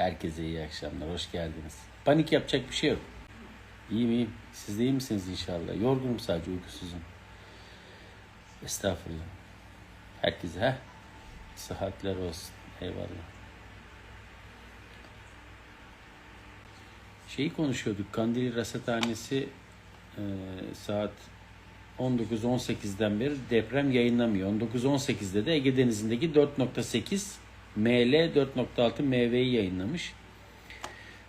Herkese iyi akşamlar, hoş geldiniz. Panik yapacak bir şey yok. İyiyim iyiyim. Siz de iyi misiniz inşallah? Yorgunum sadece, uykusuzum. Estağfurullah. Herkese ha? Sıhhatler olsun. Eyvallah. Şeyi konuşuyorduk. Kandili Rasathanesi e, saat 19.18'den beri deprem yayınlamıyor. 19.18'de de Ege Denizi'ndeki 4.8 ML 4.6 MV'yi yayınlamış.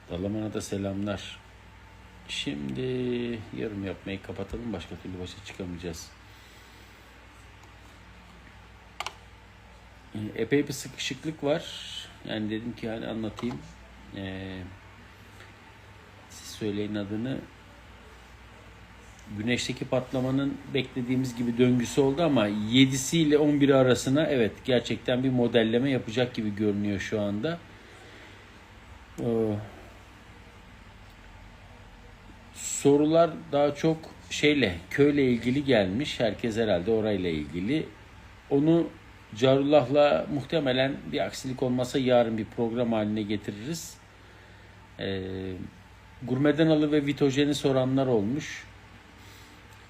Dalaman'a da selamlar. Şimdi yorum yapmayı kapatalım. Başka türlü başa çıkamayacağız. E, Epey bir sıkışıklık var. Yani dedim ki hani anlatayım. Ee, siz söyleyin adını. Güneşteki patlamanın beklediğimiz gibi döngüsü oldu ama 7'si ile 11'i arasına evet gerçekten bir modelleme yapacak gibi görünüyor şu anda. Ee, sorular daha çok şeyle köyle ilgili gelmiş. Herkes herhalde orayla ilgili. Onu Carullah'la muhtemelen bir aksilik olmasa yarın bir program haline getiririz. Ee, Gurmedenalı ve Vitojen'i soranlar olmuş.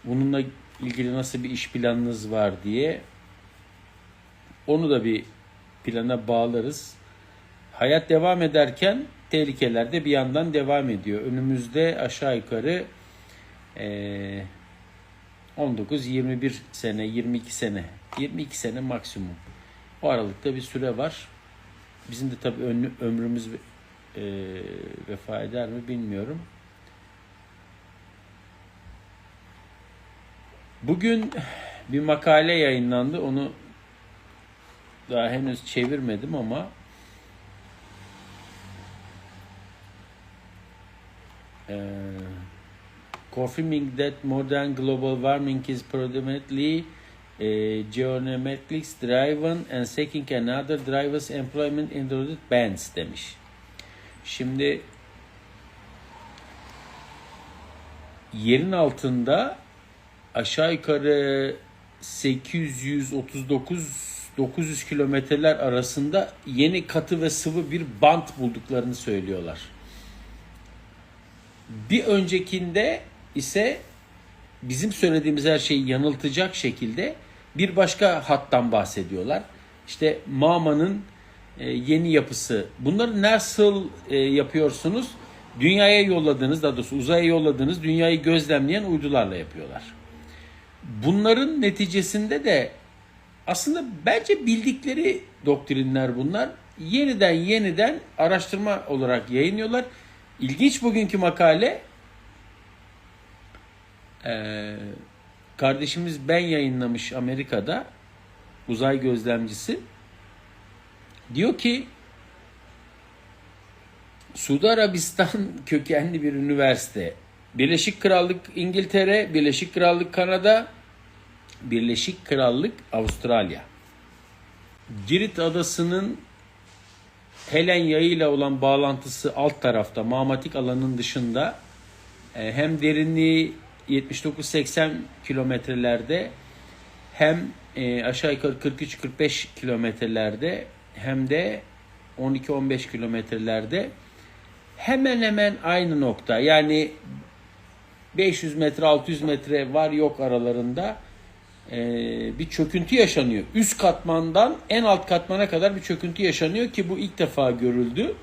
Bununla ilgili nasıl bir iş planınız var diye. Onu da bir plana bağlarız. Hayat devam ederken tehlikeler de bir yandan devam ediyor. Önümüzde aşağı yukarı eee 19-21 sene, 22 sene, 22 sene maksimum. O aralıkta bir süre var. Bizim de tabii ömrümüz eee vefa eder mi bilmiyorum. Bugün bir makale yayınlandı. Onu daha henüz çevirmedim ama eee confirming that modern global warming is predominantly geometrics driven and seeking another drivers employment in the bands demiş. Şimdi yerin altında aşağı yukarı 839 900 kilometreler arasında yeni katı ve sıvı bir bant bulduklarını söylüyorlar. Bir öncekinde ise bizim söylediğimiz her şeyi yanıltacak şekilde bir başka hattan bahsediyorlar. İşte Mama'nın e, yeni yapısı. Bunları nasıl e, yapıyorsunuz? Dünyaya yolladığınız, daha doğrusu uzaya yolladığınız dünyayı gözlemleyen uydularla yapıyorlar. Bunların neticesinde de aslında bence bildikleri doktrinler bunlar. Yeniden yeniden araştırma olarak yayınlıyorlar. İlginç bugünkü makale ee, kardeşimiz Ben yayınlamış Amerika'da uzay gözlemcisi. Diyor ki Suudi Arabistan kökenli bir üniversite. Birleşik Krallık İngiltere, Birleşik Krallık Kanada, Birleşik Krallık Avustralya. Girit Adası'nın Helen yayıyla olan bağlantısı alt tarafta mamatik alanın dışında e, hem derinliği 79-80 kilometrelerde hem e, aşağı yukarı 43-45 kilometrelerde hem de 12-15 kilometrelerde hemen hemen aynı nokta. Yani 500 metre 600 metre var yok aralarında e, bir çöküntü yaşanıyor. Üst katmandan en alt katmana kadar bir çöküntü yaşanıyor ki bu ilk defa görüldü.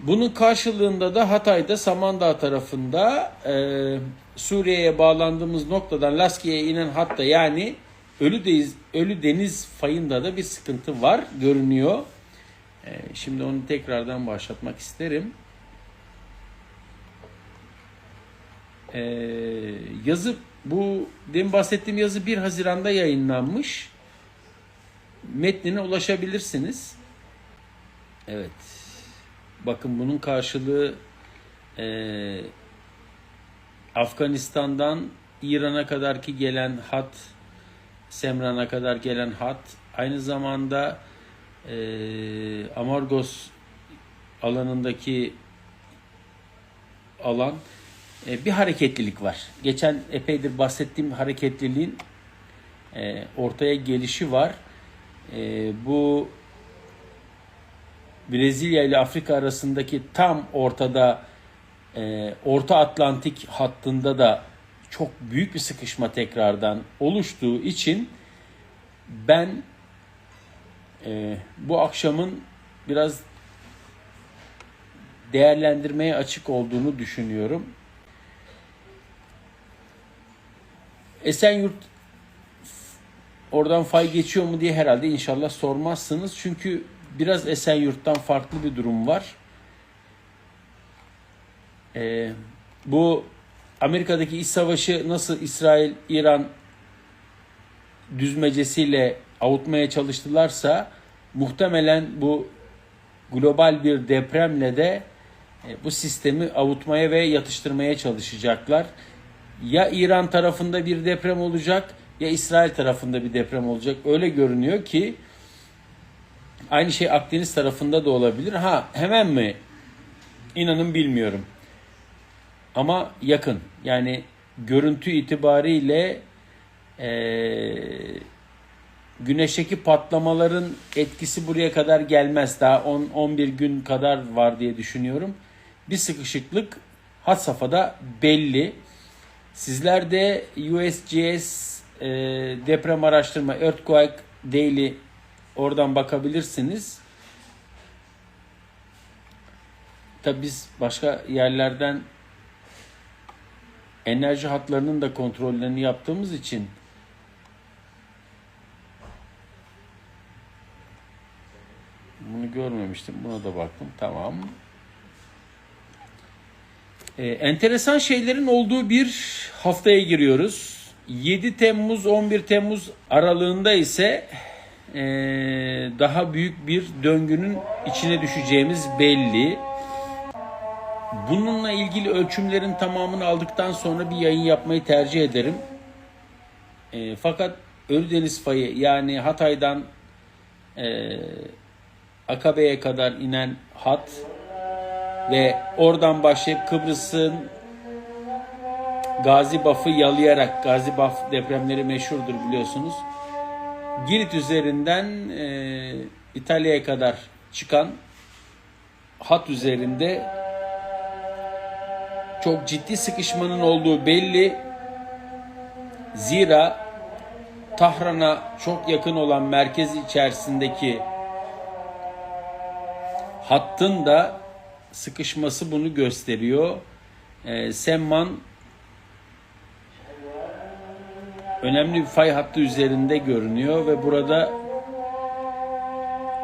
Bunun karşılığında da Hatay'da Samandağ tarafında e, Suriye'ye bağlandığımız noktadan Laskiye'ye inen hatta yani Ölü Deniz, Ölü Deniz fayında da bir sıkıntı var görünüyor. E, şimdi onu tekrardan başlatmak isterim. E, yazı bu demin bahsettiğim yazı 1 Haziran'da yayınlanmış. Metnine ulaşabilirsiniz. Evet. Bakın bunun karşılığı eee, Afganistan'dan İran'a kadar ki gelen hat, Semran'a kadar gelen hat, aynı zamanda eee Amargos alanındaki alan e, bir hareketlilik var. Geçen epeydir bahsettiğim hareketliliğin e, ortaya gelişi var. E, bu Brezilya ile Afrika arasındaki tam ortada Orta Atlantik hattında da çok büyük bir sıkışma tekrardan oluştuğu için ben bu akşamın biraz değerlendirmeye açık olduğunu düşünüyorum. Esenyurt oradan fay geçiyor mu diye herhalde inşallah sormazsınız. Çünkü biraz Esenyurt'tan farklı bir durum var. Ee, bu Amerika'daki iç savaşı nasıl İsrail, İran düzmecesiyle avutmaya çalıştılarsa muhtemelen bu global bir depremle de e, bu sistemi avutmaya ve yatıştırmaya çalışacaklar. Ya İran tarafında bir deprem olacak ya İsrail tarafında bir deprem olacak. Öyle görünüyor ki aynı şey Akdeniz tarafında da olabilir. Ha hemen mi? İnanın bilmiyorum. Ama yakın. Yani görüntü itibariyle eee güneşteki patlamaların etkisi buraya kadar gelmez. Daha 10-11 gün kadar var diye düşünüyorum. Bir sıkışıklık had safhada belli. Sizler de USGS e, deprem araştırma Earthquake Daily oradan bakabilirsiniz. Tabi biz başka yerlerden enerji hatlarının da kontrollerini yaptığımız için Bunu görmemiştim. Buna da baktım. Tamam. Ee, enteresan şeylerin olduğu bir haftaya giriyoruz. 7 Temmuz 11 Temmuz aralığında ise ee, daha büyük bir döngünün içine düşeceğimiz belli. Bununla ilgili ölçümlerin tamamını aldıktan sonra bir yayın yapmayı tercih ederim. E, fakat Ölüdeniz fayı yani Hatay'dan e, Akabe'ye kadar inen hat ve oradan başlayıp Kıbrıs'ın Gazi Baf'ı yalayarak Gazi Baf depremleri meşhurdur biliyorsunuz. Girit üzerinden e, İtalya'ya kadar çıkan hat üzerinde çok ciddi sıkışmanın olduğu belli. Zira Tahran'a çok yakın olan merkez içerisindeki hattın da sıkışması bunu gösteriyor. E, Semman önemli bir fay hattı üzerinde görünüyor ve burada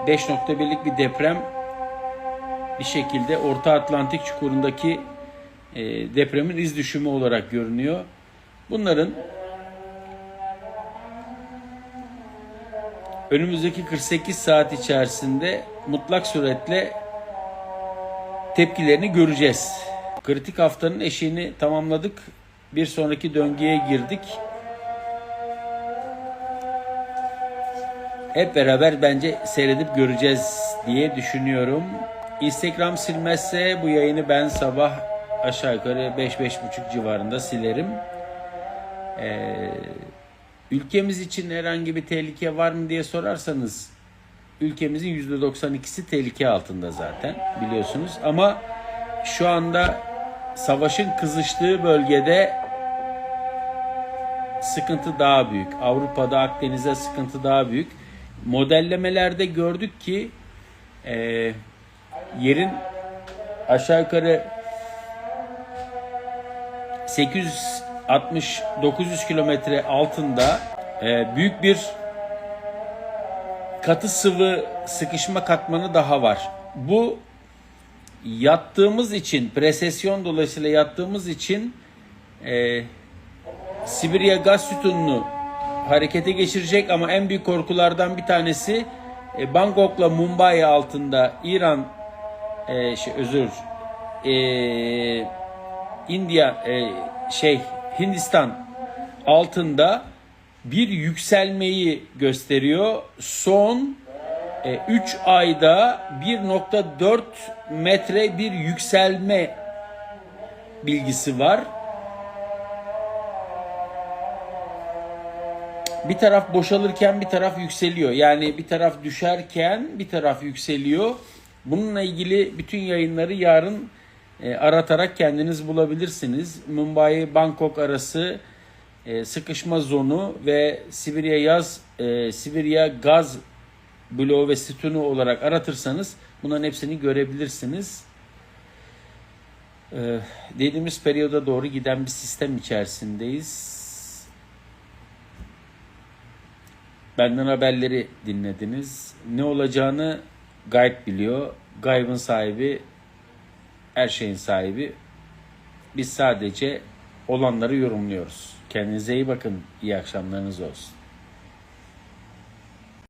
5.1'lik bir deprem bir şekilde Orta Atlantik çukurundaki e, depremin iz düşümü olarak görünüyor. Bunların önümüzdeki 48 saat içerisinde mutlak suretle tepkilerini göreceğiz. Kritik haftanın eşiğini tamamladık. Bir sonraki döngüye girdik. Hep beraber bence seyredip göreceğiz diye düşünüyorum. Instagram silmezse bu yayını ben sabah aşağı yukarı 5-5.30 civarında silerim. Ee, ülkemiz için herhangi bir tehlike var mı diye sorarsanız ülkemizin %92'si tehlike altında zaten biliyorsunuz. Ama şu anda savaşın kızıştığı bölgede sıkıntı daha büyük. Avrupa'da Akdeniz'e sıkıntı daha büyük. Modellemelerde gördük ki e, yerin aşağı yukarı 860-900 kilometre altında e, büyük bir katı sıvı sıkışma katmanı daha var. Bu yattığımız için, presesyon dolayısıyla yattığımız için e, Sibirya gaz sütununu harekete geçirecek ama en büyük korkulardan bir tanesi e, Bangkok'la Mumbai altında İran e, şey özür e, India e, şey Hindistan altında bir yükselmeyi gösteriyor. Son 3 e, ayda 1.4 metre bir yükselme bilgisi var. Bir taraf boşalırken bir taraf yükseliyor. Yani bir taraf düşerken bir taraf yükseliyor. Bununla ilgili bütün yayınları yarın e, aratarak kendiniz bulabilirsiniz. Mumbai Bangkok arası e, sıkışma zonu ve Sibirya yaz e, Sibirya gaz bloğu ve sütunu olarak aratırsanız bunların hepsini görebilirsiniz. E, dediğimiz periyoda doğru giden bir sistem içerisindeyiz. Benden haberleri dinlediniz. Ne olacağını gayet biliyor. Gaybın sahibi, her şeyin sahibi. Biz sadece olanları yorumluyoruz. Kendinize iyi bakın. İyi akşamlarınız olsun.